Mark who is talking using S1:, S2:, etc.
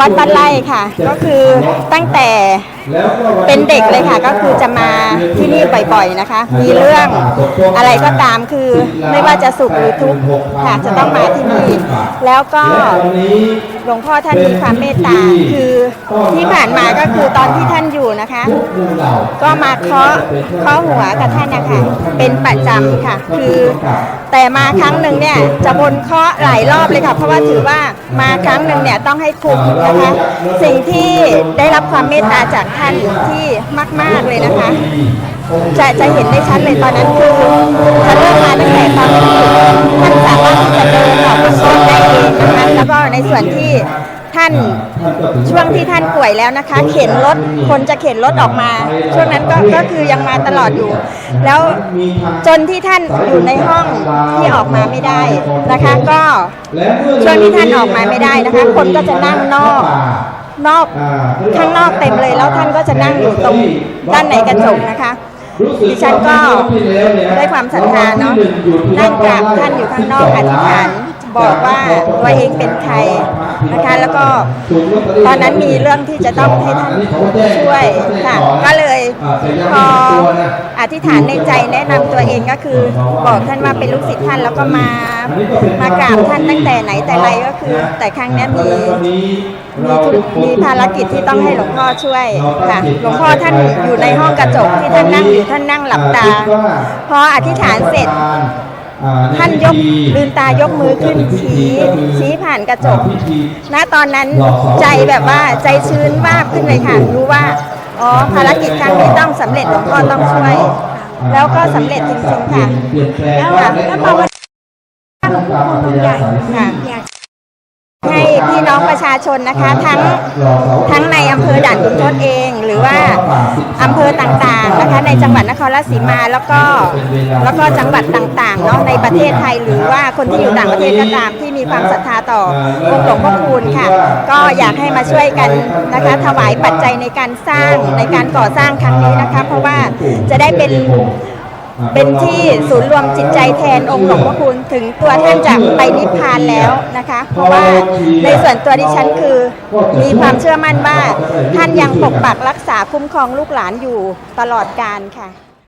S1: วัดบ้านไร่ค่ะ ก็คือตั้งแต่เป็นเด็กเลยค่ะ ก็คือจะมาที่นี่บ่อยๆนะคะ มีเรื่องอะไรก็ตามคือไม่ว่าจะสุขหรือทุกข์ค่ะจะต้องมาที่นี่ แล้วก็หลวงพ่อท่านมีความเมตตาคือที่ผ่านมาก็คือตอนที่ท่านอยู่นะคะ ก็มาเคาะเคาะหัวกับท่านนะคะเป็นประจำค่ะ คือแต่มาครั้งหนึ่งเนี่ยจะบนเคาะหลายรอบเลยค่ะ เพราะว่าถือว่ามาครั้งหนึ่งเนี่ยต้องให้คุ้มนะคะ สิ่งที่ได้รับความเมตตาจากท่านที่มาก ๆเลยนะคะ จะจะเห็นได้ชัดเลยตอนนั้นคือจะเริ่มมาตั้งแต่ตอนที่ท่านสามารถที่จะเดินออกมาานช่วงที่ท่านป่วยแล้วนะคะ เข็นรถคนจะเข็นรถออกมา ช่วงนั้นก็ก็คือยังมาตลอดอยู่ แล้วจนที่ท่านอยู่ในห้องที่ออกมาไม่ได้นะคะ ก็ช่วงที่ท่านออกมาไม่ได้นะคะ คนก็จะนั่งนอกนอกข้างนอกเต็มเลยแล้วท่านก็จะนั่งอยู่ตรงด้านในกระจกนะคะดิฉันก็ด้วยความศรัทธาเนาะนั่งกราบท่านอยู่ข้างนอกอธิษฐาน บอกว่าตัวเองเป็นใครนะคะ แล้วก็ตอนนั้นมีเรื่องที่จะต้องให้ท่านช่วยค่ะก็เลยพออธิษฐานในใจแนะนำตัวเองก็คือบอกท่านว่าเป็นลูกศิษย์ท่านแล้วก็มามากราบท่านตั้งแต่ไหนแต่ไรก็คือ แต่ครั้งนี้มีมีภารกิจที่ต้องให้หลวงพ่อช่วยค่ะหลวงพ่อท่านอยู่ในห้องกระจกที่ท่านนั่งอยู่ท่านนั่งหลับตา พออธิษฐานเสร็จ ท่านยกลืมตายกมือขึ้นชี้ชี้ผ่านกระจกณตอนนั้นใจแบบว่าใจชื้นมากขึ้นเลยค่ะ รู้ว่าอ๋อภารกิจครั้งนี้ต้องสำเร็จหลวงพ่อต้องช่วย แล้วก็สำเร็จจริงๆค่ะ
S2: แล้วแล้วพอวันหลวงพ่อคุณใหญ่
S1: ค่ะ
S2: อยาก
S1: ให้พี่น้องประชาชนนะคะทั้งทั้งในอำเภอด่านขุนทดเอง หรือว่าอำเภอต่างๆนะคะในจังหวัดนครราชสีมาแล้วก็แล้วก็จังหวัดต่างๆเนาะในประเทศไทยหรือว่าคนที่อยู่ต่างประเทศก็ตามที่มีความศรัทธาต่อองค์หลวงพ่อคูณค่ะ ก็อยากให้มาช่วยกันนะคะถวายปัจจัยในการสร้างในการก่อสร้างครั้งนี้นะคะ เพราะว่าจะได้เป็น เป็นที่ศูนย์รวมจิตใจแทนองค์หลวงพ่อคูณถึงตัวท่านจะไปนิพพานแล้วนะคะ เพราะว่าในส่วนตัวดิฉันคือ มีความเชื่อมั่นว่าท่านยังปกปักรักษาคุ้มครองลูกหลานอยู่ตลอดกาลค่ะ